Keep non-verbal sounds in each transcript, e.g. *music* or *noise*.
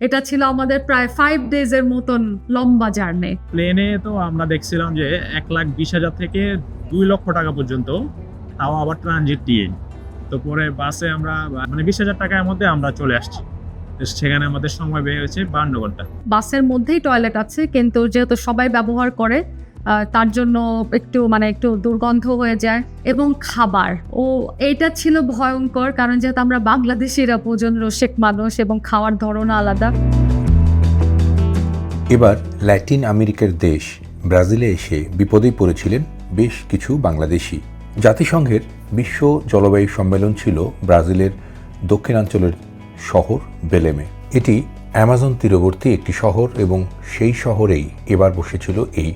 এটা ছিল আমাদের প্রায় ফাইভ ডেজ এর মতন লম্বা জার্নি। প্লেনে তো আমরা দেখছিলাম যে এক লাখ বিশ হাজার থেকে দুই লক্ষ টাকা পর্যন্ত তাও আবার ট্রানজিট দিয়ে। তো পরে বাসে আমরা মানে বিশ হাজার টাকার মধ্যে আমরা চলে আসছি। সেখানে আমাদের সময় বের হয়েছে বান্ন ঘণ্টা। বাসের মধ্যেই টয়লেট আছে কিন্তু যেহেতু সবাই ব্যবহার করে তার জন্য একটু মানে একটু দুর্গন্ধ হয়ে যায়। এবং খাবার। ও, এটা ছিল ভয়ঙ্কর, কারণ যেহেতু আমরা বাংলাদেশিরা ভোজন রসিক মানুষ এবং খাওয়ার ধরন আলাদা। এবার ল্যাটিন আমেরিকার দেশ ব্রাজিলে এসে বিপদেই পড়েছিলেন বেশ কিছু বাংলাদেশি। জাতিসংঘের বিশ্ব জলবায়ু সম্মেলন ছিল ব্রাজিলের দক্ষিণাঞ্চলের শহর বেলেমে। এটি অ্যামাজন তীরবর্তী একটি শহর এবং সেই শহরেই এবার বসেছিল এই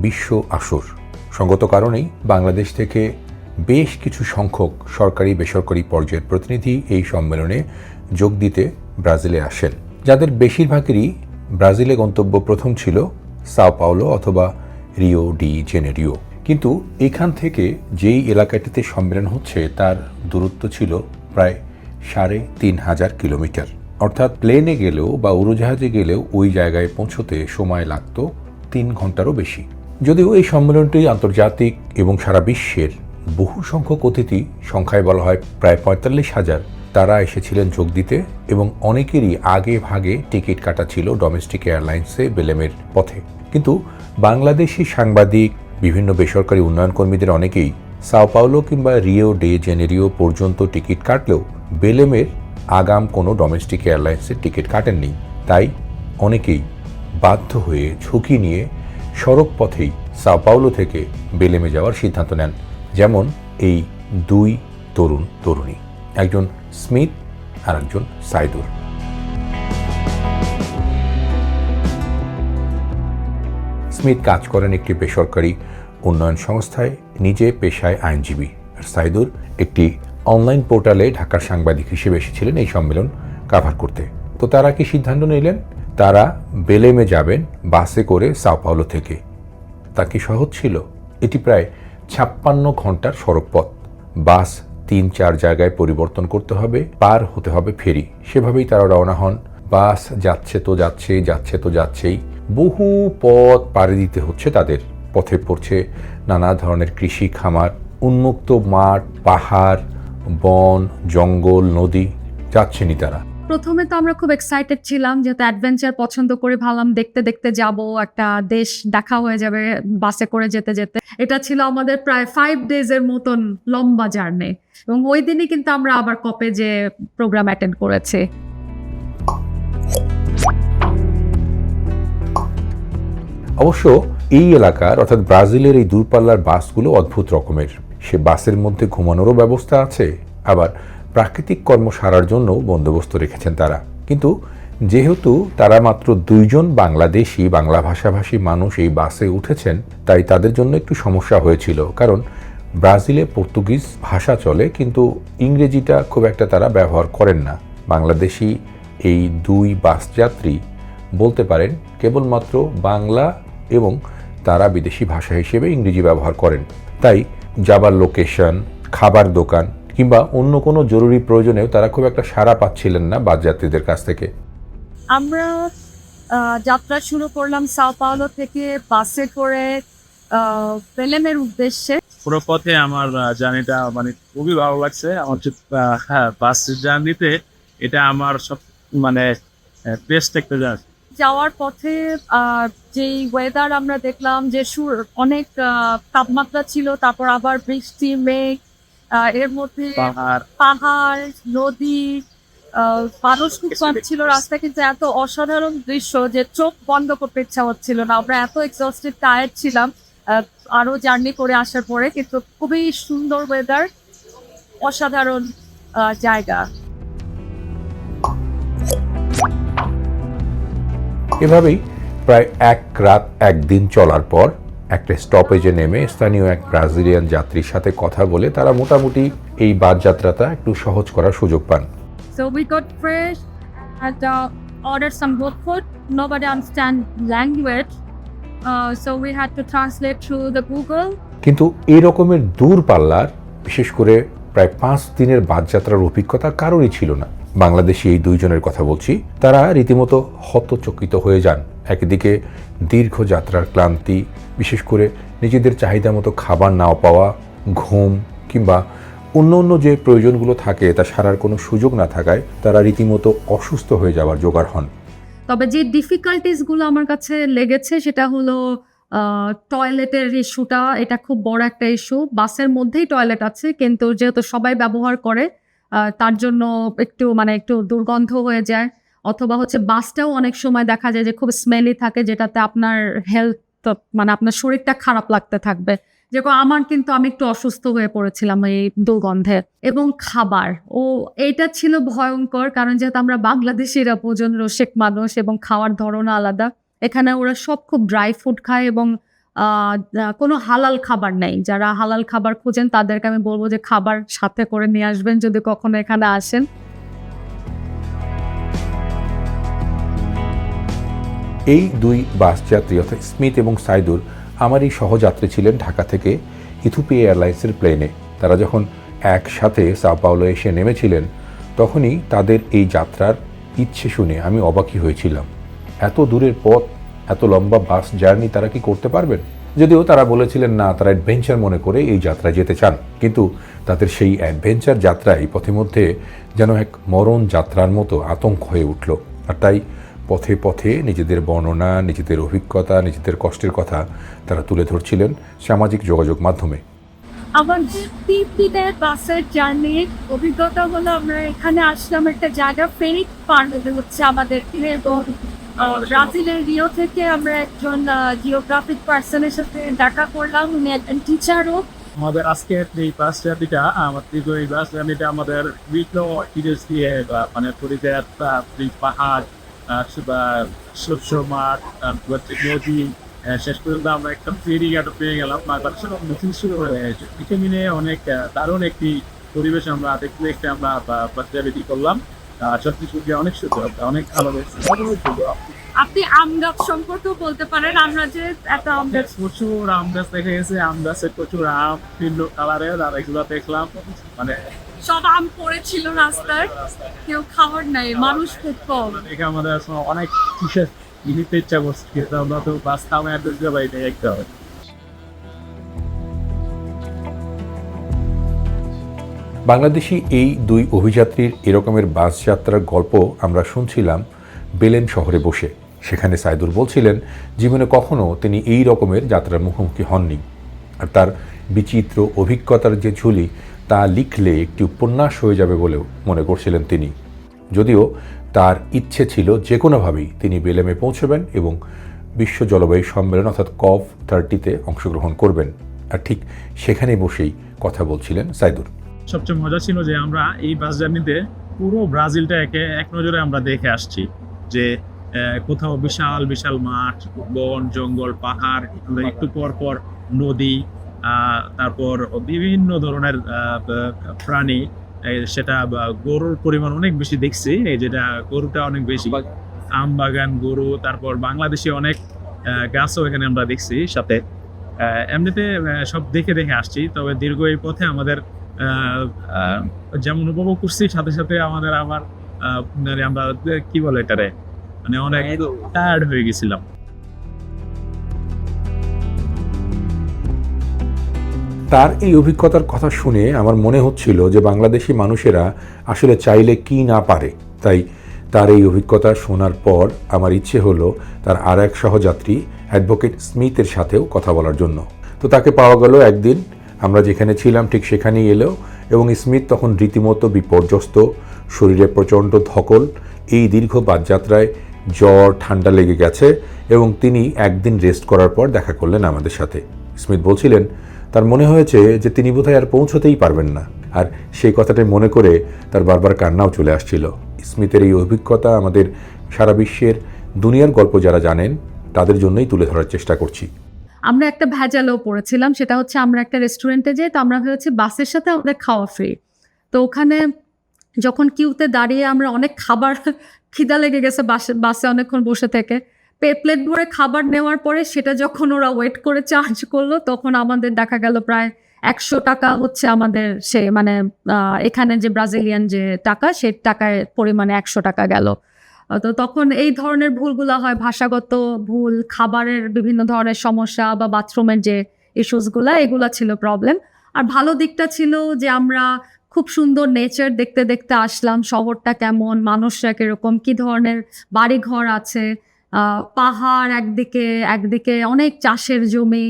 বিশ্ব আসর। সঙ্গত কারণেই বাংলাদেশ থেকে বেশ কিছু সংখ্যক সরকারি বেসরকারি পর্যায়ের প্রতিনিধি এই সম্মেলনে যোগ দিতে ব্রাজিলে আসেন। যাদের বেশিরভাগেরই ব্রাজিলে গন্তব্য প্রথম ছিল সাও পাওলো অথবা রিও ডি জেনেরিও। কিন্তু এখান থেকে যেই এলাকাটিতে সম্মেলন হচ্ছে, তার দূরত্ব ছিল প্রায় সাড়ে তিন হাজার কিলোমিটার। অর্থাৎ প্লেনে গেলেও বা উড়োজাহাজে গেলেও ওই জায়গায় পৌঁছতে সময় লাগত তিন ঘন্টারও বেশি। যদিও এই সম্মেলনটি আন্তর্জাতিক এবং সারা বিশ্বের বহু সংখ্যক অতিথি, সংখ্যায় বলা হয় প্রায় পঁয়তাল্লিশ হাজার, তারা এসেছিলেন যোগ দিতে এবং অনেকেরই আগে ভাগে টিকিট কাটা ছিল ডোমেস্টিক এয়ারলাইন্সে বেলেমের পথে। কিন্তু বাংলাদেশি সাংবাদিক, বিভিন্ন বেসরকারি উন্নয়ন কর্মীদের অনেকেই সাও পাওলো কিংবা রিও ডে জেনেরিও পর্যন্ত টিকিট কাটলেও বেলেমের আগাম কোনো ডোমেস্টিক এয়ারলাইন্সের টিকিট কাটেননি। তাই অনেকেই বাধ্য হয়ে ঝুঁকি নিয়ে সড়ক পথেই সাও পাওলো থেকে বেলেমে যাওয়ার সিদ্ধান্ত নেন, যেমন এই দুই তরুণ তরুণী, একজন স্মিথ আর একজন সাইদুর। স্মিথ কাজ করেন একটি বেসরকারি উন্নয়ন সংস্থায়, নিজে পেশায় আইনজীবী। আর সাইদুর একটি অনলাইন পোর্টালে ঢাকার সাংবাদিক হিসেবে এসেছিলেন এই সম্মেলন কাভার করতে। তো তারা কি সিদ্ধান্ত নিলেন? তারা বেলেমে যাবেন বাসে করে সাও পাওলো থেকে। তা কি সহজ ছিল? এটি প্রায় ছাপ্পান্ন ঘণ্টার সড়ক পথ বাস তিন চার জায়গায় পরিবর্তন করতে হবে, পার হতে হবে ফেরি। সেভাবেই তারা রওনা হন। বাস যাচ্ছে তো যাচ্ছেই যাচ্ছে তো যাচ্ছেই। বহু পথ পাড়ি দিতে হচ্ছে তাদের। পথে পড়ছে নানা ধরনের কৃষি খামার, উন্মুক্ত মাঠ, পাহাড়, বন, জঙ্গল, নদী। যাচ্ছেনই তারা। প্রথমে তো আমরা খুব এক্সাইটেড ছিলাম যেহেতু অ্যাডভেঞ্চার পছন্দ করে ভাবলাম দেখতে দেখতে যাব, একটা দেশ দেখা হয়ে যাবে বাসে করে যেতে যেতে। এটা ছিল আমাদের প্রায় ফাইভ ডেজ এর মতন লম্বা জার্নি এবং ওই দিনই কিন্তু আমরা আবার কপে যে প্রোগ্রাম অ্যাটেন্ড করেছি। অবশ্য এই এলাকার অর্থাৎ ব্রাজিলের এই দূরপাল্লার বাসগুলো অদ্ভুত রকমের। সে বাসের মধ্যে ঘুমানোরও ব্যবস্থা আছে, আবার প্রাকৃতিক কর্ম সারার জন্য বন্দোবস্ত রেখেছেন তারা। কিন্তু যেহেতু তারা মাত্র দুইজন বাংলাদেশি বাংলা ভাষাভাষী মানুষ এই বাসে উঠেছেন, তাই তাদের জন্য একটু সমস্যা হয়েছিল। কারণ ব্রাজিলে পর্তুগিজ ভাষা চলে, কিন্তু ইংরেজিটা খুব একটা তারা ব্যবহার করেন না। বাংলাদেশি এই দুই বাস যাত্রী বলতে পারেন কেবলমাত্র বাংলা এবং তারা বিদেশি ভাষা হিসেবে ইংরেজি ব্যবহার করেন। তাই যাবার লোকেশন, খাবার দোকান কিংবা অন্য কোনো জরুরি প্রয়োজনেও তারা খুব একটা সাড়া পাচ্ছিলেন না বাস যাত্রীদের কাছ থেকে। আমরা আহ, যাত্রা শুরু করলাম সাও পাওলো থেকে বাসে করে আহ, বেলেমের উদ্দেশ্যে। পুরো পথে আমার জার্নিটা মানে খুবই ভালো লাগছে। আমার হ্যাঁ বাস জার্নিতে এটা আমার সব মানে বেস্ট একটা জার্নি যাওয়ার পথে আহ, যেই ওয়েদার আমরা দেখলাম যে সুর অনেক আহ, তাপমাত্রা ছিল তারপর আবার বৃষ্টি মেঘ এর মধ্যে পাহাড়। পাহাড় নদী আহ, মানুষ খুব কম ছিল রাস্তা কিন্তু এত অসাধারণ দৃশ্য যে চোখ বন্ধ করতে ইচ্ছা হচ্ছিল না। আমরা এত এক্সস্টেড টায়ার্ড ছিলাম আহ, আরও জার্নি করে আসার পরে কিন্তু খুবই সুন্দর ওয়েদার অসাধারণ আহ, জায়গা। এভাবেই প্রায় এক রাত একদিন চলার পর একটা স্টপেজে নেমে স্থানীয় এক ব্রাজিলিয়ান যাত্রীর সাথে কথা বলে তারা মোটামুটি এই বাস যাত্রাটা একটু সহজ করার সুযোগ পান So we got fresh and uh, ordered some good food. Nobody understand language, uh, so we had to translate through the Google. কিন্তু এই রকমের দূর পাল্লার বিশেষ করে প্রায় পাঁচ দিনের বাস যাত্রার অভিজ্ঞতা কারোরই ছিল না বাংলাদেশি এই দুইজনের কথা বলছি তারা রীতিমতো হতচকিত হয়ে যান একদিকে দীর্ঘ যাত্রার ক্লান্তি, বিশেষ করে নিজেদের চাহিদা মতো খাবার না পাওয়া, ঘুম কিংবা অন্য অন্য যে প্রয়োজনগুলো থাকে তা সারার কোনো সুযোগ না থাকায় তারা রীতিমতো অসুস্থ হয়ে যাওয়ার জোগাড় হন। তবে যে ডিফিকাল্টিসগুলো আমার কাছে লেগেছে সেটা হলো টয়লেটের ইস্যুটা এটা খুব বড় একটা ইস্যু বাসের মধ্যেই টয়লেট আছে, কিন্তু যেহেতু সবাই ব্যবহার করে তার জন্য একটু মানে একটু দুর্গন্ধ হয়ে যায়। অথবা হচ্ছে বাসটাও অনেক সময় দেখা যায় যে খুব স্মেলি থাকে, যেটাতে আপনার হেলথ মানে আপনার শরীরটা খারাপ লাগতে থাকবে। যেরকম আমার কিন্তু আমি একটু অসুস্থ হয়ে পড়েছিলাম এই দুর্গন্ধে। এবং খাবার, ও, এইটা ছিল ভয়ঙ্কর, কারণ যেহেতু আমরা বাংলাদেশিরা ভোজন রসিক মানুষ এবং খাওয়ার ধরন আলাদা, এখানে ওরা সব খুব ড্রাই ফুড খায় এবং কোনো হালাল খাবার নেই। যারা হালাল খাবার খুঁজেন, তাদেরকে আমি বলব যে খাবার সাথে করে নিয়ে আসবেন যদি কখনো এখানে আসেন। এই দুই বাস যাত্রী অর্থাৎ স্মিথ এবং সাইদুর, আমার এই সহযাত্রী ছিলেন ঢাকা থেকে ইথিওপিয়া এয়ারলাইন্সের প্লেনে। তারা যখন একসাথে সাও পাওলো এসে নেমেছিলেন, তখনই তাদের এই যাত্রার ইচ্ছে শুনে আমি অবাকই হয়েছিলাম। এত দূরের পথ, এত লম্বা বাস জার্নি তারা কি করতে পারবেন? যদিও তারা বলেছিলেন, না, তারা অ্যাডভেঞ্চার মনে করে এই যাত্রায় যেতে চান। কিন্তু তাদের সেই অ্যাডভেঞ্চার যাত্রায় পথিমধ্যে যেন এক মরণ যাত্রার মতো আতঙ্ক হয়ে উঠল। আর তাই পথে পথে নিজেদের বর্ণনা নিজেদের অভিজ্ঞতা নিজেদের কষ্টের কথা তারা তুলে ধরছিলেন সামাজিক যোগাযোগ মাধ্যমে। আমাদের তিন দিনের বাসের জার্নির অভিজ্ঞতা হলো আমরা এখানে আসলাম একটা জায়গা ফেরি পার হতে হচ্ছে আমাদের এবং ব্রাজিলের রিও থেকে আমরা একজন জিওগ্রাফিক পার্সনের সাথে দেখা করলাম উনি একজন টিচারও আমাদের আজকের এই বাস জার্নিটা আমার দীর্ঘ এই বাস জার্নিটা আমাদের বিভিন্ন দিয়ে বা মানে পরিবেশ বা পাহাড় মাঠ তারপর শেষ পর্যন্ত আমরা একটা ফেরি ঘাটও পেয়ে গেলাম। নতুন শুরু হয়ে গেছে। এটা মিলে অনেক দারুণ একটি পরিবেশ আমরা দেখতে দেখতে আমরা করলাম। অনেক সুন্দর অনেক ভালো লেগেছে আপনি আম গাছ সম্পর্কেও বলতে পারেন। আমরা যে এত আম গাছ প্রচুর আম গাছ দেখা গেছে। আম গাছে প্রচুর আম বিভিন্ন কালারের আর এগুলো দেখলাম। মানে সব আম পড়েছিল রাস্তায় কেউ খাওয়ার নাই মানুষ খুব কম। দেখে আমাদের আসলে অনেক নিতে ইচ্ছা করছে কিন্তু আমরা তো বাস থামে একটা বাংলাদেশি এই দুই অভিযাত্রীর এরকমের বাস যাত্রার গল্প আমরা শুনছিলাম বেলেন শহরে বসে। সেখানে সাইদুর বলছিলেন জীবনে কখনো তিনি এই রকমের যাত্রার মুখোমুখি হননি। আর তার বিচিত্র অভিজ্ঞতার যে ঝুলি তা লিখলে একটি উপন্যাস হয়ে যাবে বলেও মনে করছিলেন তিনি। যদিও তার ইচ্ছে ছিল যে কোনোভাবেই তিনি বেলেমে পৌঁছবেন এবং বিশ্ব জলবায়ু সম্মেলন অর্থাৎ কফ থার্টিতে অংশগ্রহণ করবেন। আর ঠিক সেখানে বসেই কথা বলছিলেন সাইদুর। সবচেয়ে মজা ছিল যে আমরা এই বাস জার্নিতে পুরো ব্রাজিলটা একে এক নজরে আমরা দেখে আসছি যে কোথাও বিশাল বিশাল মাঠ, বন, জঙ্গল, পাহাড় একটু পর পর নদী তারপর বিভিন্ন ধরনের প্রাণী সেটা গরুর পরিমাণ অনেক বেশি দেখছি এই যেটা গরুটা অনেক বেশি। আম বাগান গরু তারপর বাংলাদেশি অনেক গাছও এখানে আমরা দেখছি সাথে। এমনিতে সব দেখে দেখে আসছি তবে দীর্ঘ এই পথে আমাদের যেমন উপভোগ করছি সাথে সাথে আমাদের আবার আহ, মানে আমরা কি বলে এটারে? মানে অনেক টায়ার্ড হয়ে গেছিলাম। তার এই অভিজ্ঞতার কথা শুনে আমার মনে হচ্ছিল যে বাংলাদেশি মানুষেরা আসলে চাইলে কি না পারে। তাই তার এই অভিজ্ঞতা শোনার পর আমার ইচ্ছে হলো তার আর এক সহযাত্রী, অ্যাডভোকেট স্মিথের সাথেও কথা বলার জন্য। তো তাকে পাওয়া গেল একদিন। আমরা যেখানে ছিলাম ঠিক সেখানেই এলো এবং স্মিথ তখন রীতিমতো বিপর্যস্ত, শরীরে প্রচণ্ড ধকল, এই দীর্ঘ বাদযাত্রায় জ্বর, ঠান্ডা লেগে গেছে এবং তিনি একদিন রেস্ট করার পর দেখা করলেন আমাদের সাথে। স্মিথ বলছিলেন তার মনে হয়েছে যে তিনি বোধহয় আর পৌঁছতেই পারবেন না। আর সেই কথাটাই মনে করে তার বারবার কান্নাও চলে আসছিল। স্মিথের এই অভিজ্ঞতা আমাদের সারা বিশ্বের দুনিয়ার গল্প যারা জানেন, তাদের জন্যই তুলে ধরার চেষ্টা করছি। আমরা একটা ভেজালও পড়েছিলাম, সেটা হচ্ছে আমরা একটা রেস্টুরেন্টে যাই তো আমরা ভেবেছি বাসের সাথে আমাদের খাওয়া ফ্রি তো ওখানে যখন কিউতে দাঁড়িয়ে আমরা অনেক খাবার, খিদা লেগে গেছে বাসে বাসে অনেকক্ষণ বসে থেকে। প্লেট ভরে খাবার নেওয়ার পরে সেটা যখন ওরা ওয়েট করে চার্জ করল, তখন আমাদের দেখা গেল প্রায় একশো টাকা হচ্ছে আমাদের সে মানে এখানে যে ব্রাজিলিয়ান যে টাকা, সে টাকার পরিমাণে একশো টাকা গেল। তো তখন এই ধরনের ভুলগুলো হয়, ভাষাগত ভুল, খাবারের বিভিন্ন ধরনের সমস্যা বা বাথরুমের যে ইস্যুসগুলো, এগুলো ছিল প্রবলেম। আর ভালো দিকটা ছিল যে আমরা খুব সুন্দর নেচার দেখতে দেখতে আসলাম, শহরটা কেমন, মানুষরা কীরকম, কী ধরনের বাড়িঘর আছে পাহাড় একদিকে একদিকে অনেক চাষের জমি।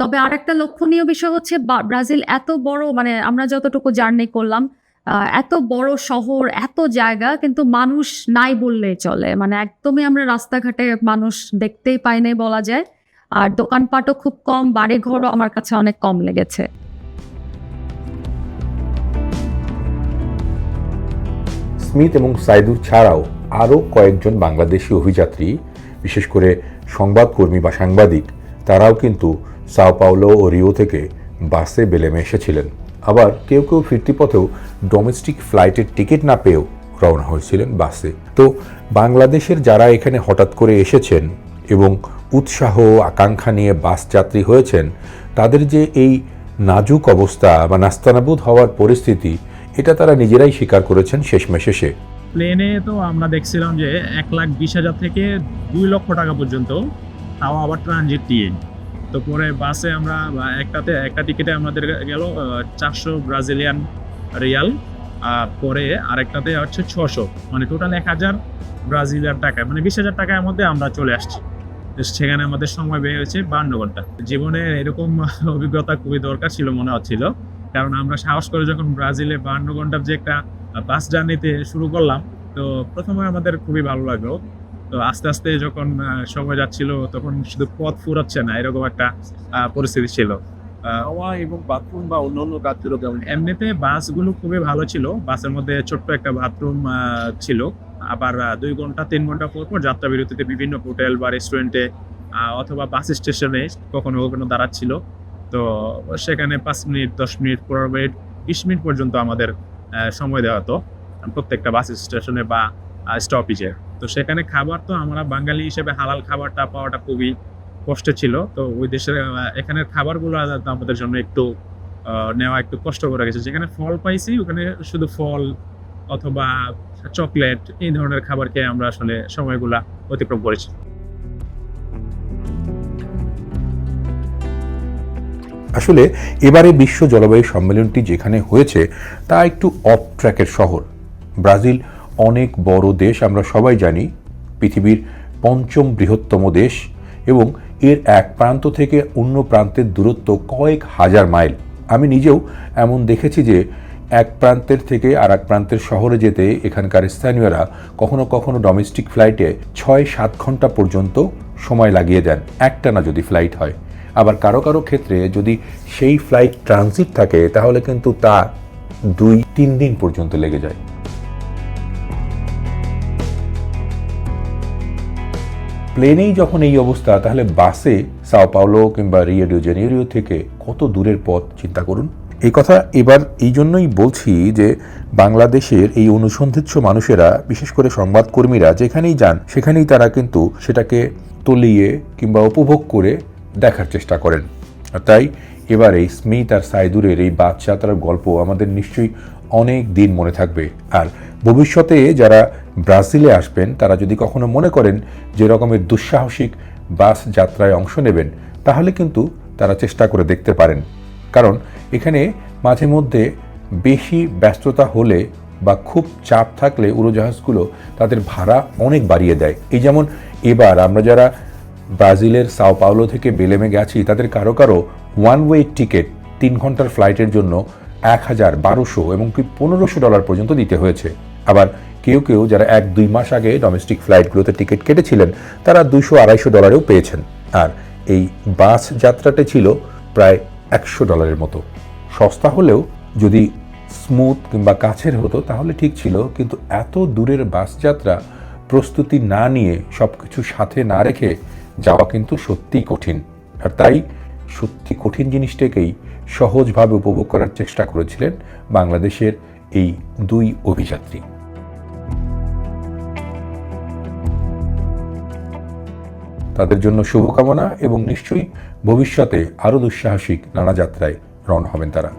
তবে আরেকটা লক্ষণীয় বিষয় হচ্ছে ব্রাজিল এত বড় মানে আমরা যতটুকু জার্নি করলাম এত বড় শহর, এত জায়গা, কিন্তু মানুষ নাই বললেই চলে। মানে একদমই আমরা রাস্তাঘাটে মানুষ দেখতেই পাই নাই বলা যায়। আর দোকানপাটও খুব কম, বাড়িঘরও আমার কাছে অনেক কম লেগেছে। স্মিথ এবং সাইদুর ছাড়াও আরও কয়েকজন বাংলাদেশি অভিযাত্রী, বিশেষ করে সংবাদকর্মী বা সাংবাদিক, তারাও কিন্তু সাও পাওলো ও রিও থেকে বাসে বেলেমে এসেছিলেন। আবার কেউ কেউ ফিরতি পথেও ডোমেস্টিক ফ্লাইটের টিকিট না পেয়েও রওনা হয়েছিলেন বাসে। তো বাংলাদেশের যারা এখানে হঠাৎ করে এসেছেন এবং উৎসাহ আকাঙ্ক্ষা নিয়ে বাস যাত্রী হয়েছেন, তাদের যে এই নাজুক অবস্থা বা নাস্তানাবুদ হওয়ার পরিস্থিতি, এটা তারা নিজেরাই স্বীকার করেছেন শেষমে শেষে প্লেনে তো আমরা দেখছিলাম যে এক লাখ বিশ হাজার থেকে দুই লক্ষ টাকা পর্যন্ত, তাও আবার ট্রানজিট টিএন তো পরে বাসে আমরা একটাতে, একটা টিকিটে আমাদের গেল চারশো ব্রাজিলিয়ান রিয়াল, আর পরে আরেকটাতে হচ্ছে ছশো মানে টোটাল এক হাজার ব্রাজিলিয়ান টাকা মানে বিশ হাজার টাকার মধ্যে আমরা চলে আসছি। সেখানে আমাদের সময় বের হয়েছে বান্ন ঘণ্টা। জীবনে এরকম *laughs* অভিজ্ঞতা খুবই দরকার ছিল, মনে হচ্ছিল। কারণ আমরা সাহস করে যখন ব্রাজিলে বান্ন ঘণ্টার যে একটা বাস জার্নিতে শুরু করলাম। তো প্রথমে আমাদের খুবই ভালো লাগল। তো আস্তে আস্তে যখন সময় যাচ্ছিল তখন শুধু পথ ফুরাচ্ছে না এরকম একটা পরিস্থিতি ছিল। আহ, এবং বাথরুম বা অন্যান্য কাজ ছিল? কেমন এমনিতে বাসগুলো খুবই ভালো ছিল। বাসের মধ্যে ছোট্ট একটা বাথরুম ছিল। আবার দুই ঘণ্টা তিন ঘণ্টা পর পর যাত্রা বিরতিতে বিভিন্ন হোটেল বা রেস্টুরেন্টে অথবা বাস স্টেশনে কখনো কখনো দাঁড়াচ্ছিল। তো সেখানে পাঁচ মিনিট দশ মিনিট পনেরো মিনিট বিশ মিনিট পর্যন্ত আমাদের সময় দেওয়া হতো, প্রত্যেকটা বাস স্টেশনে বা স্টপেজে তো সেখানে খাবার তো আমরা বাঙালি হিসেবে হালাল খাবারটা পাওয়াটা খুবই কষ্ট ছিল। তো ওই দেশের এখানের খাবারগুলো আমাদের জন্য একটু নেওয়া একটু কষ্ট করে গেছে। যেখানে ফল পাইছি, ওখানে শুধু ফল অথবা চকলেট এই ধরনের খাবার খেয়ে আমরা আসলে সময়গুলা অতিক্রম করেছি। আসলে এবারে বিশ্ব জলবায়ু সম্মেলনটি যেখানে হয়েছে, তা একটু অফ ট্র্যাকের শহর। ব্রাজিল অনেক বড় দেশ, আমরা সবাই জানি, পৃথিবীর পঞ্চম বৃহত্তম দেশ এবং এর এক প্রান্ত থেকে অন্য প্রান্তের দূরত্ব কয়েক হাজার মাইল। আমি নিজেও এমন দেখেছি যে, এক প্রান্তের থেকে আর এক প্রান্তের শহরে যেতে এখানকার স্থানীয়রা কখনো কখনো ডোমেস্টিক ফ্লাইটে ছয় সাত ঘণ্টা পর্যন্ত সময় লাগিয়ে দেন, একটানা যদি ফ্লাইট হয়। আবার কারও কারও ক্ষেত্রে যদি সেই ফ্লাইট ট্রানজিট থাকে, তাহলে কিন্তু তা দুই, তিন দিন পর্যন্ত লেগে যায়। প্লেনেই যখন এই অবস্থা, তাহলে বাসে সাও পাওলো কিংবা রিও ডি জেনেরিও থেকে কত দূরের পথ, চিন্তা করুন। এই কথা এবার এই জন্যই বলছি যে, বাংলাদেশের এই অনুসন্ধিৎস মানুষেরা, বিশেষ করে সংবাদকর্মীরা যেখানেই যান, সেখানেই তারা কিন্তু সেটাকে তলিয়ে কিংবা উপভোগ করে দেখার চেষ্টা করেন। তাই এবার এই স্মিথ আর সাইদুরের এই বাস যাত্রার গল্প আমাদের নিশ্চয়ই অনেক দিন মনে থাকবে। আর ভবিষ্যতে যারা ব্রাজিলে আসবেন, তারা যদি কখনো মনে করেন যে রকমের দুঃসাহসিক বাস যাত্রায় অংশ নেবেন, তাহলে কিন্তু তারা চেষ্টা করে দেখতে পারেন। কারণ এখানে মাঝে মধ্যে বেশি ব্যস্ততা হলে বা খুব চাপ থাকলে উড়োজাহাজগুলো তাদের ভাড়া অনেক বাড়িয়ে দেয়। এই যেমন এবার আমরা যারা ব্রাজিলের সাও পাওলো থেকে বেলেমে গেছি, তাদের কারও কারও ওয়ান ওয়ে টিকিট তিন ঘণ্টার ফ্লাইটের জন্য এক হাজার বারোশো এবং পনেরোশো ডলার পর্যন্ত দিতে হয়েছে। আবার কেউ কেউ যারা এক দুই মাস আগে ডোমেস্টিক ফ্লাইটগুলোতে টিকিট কেটেছিলেন, তারা দুশো আড়াইশো ডলারেও পেয়েছেন। আর এই বাস যাত্রাটা ছিল প্রায় একশো ডলারের মতো। সস্তা হলেও যদি স্মুথ কিংবা কাছের হতো, তাহলে ঠিক ছিল, কিন্তু এত দূরের বাস যাত্রা প্রস্তুতি না নিয়ে সব কিছু সাথে না রেখে যাওয়া কিন্তু সত্যিই কঠিন। আর তাই সত্যি কঠিন জিনিসটাকেই সহজভাবে উপভোগ করার চেষ্টা করেছিলেন বাংলাদেশের এই দুই অভিযাত্রী। তাদের জন্য শুভকামনা এবং নিশ্চয়ই ভবিষ্যতে আরও দুঃসাহসিক নানা যাত্রায় রওনা হবেন তারা।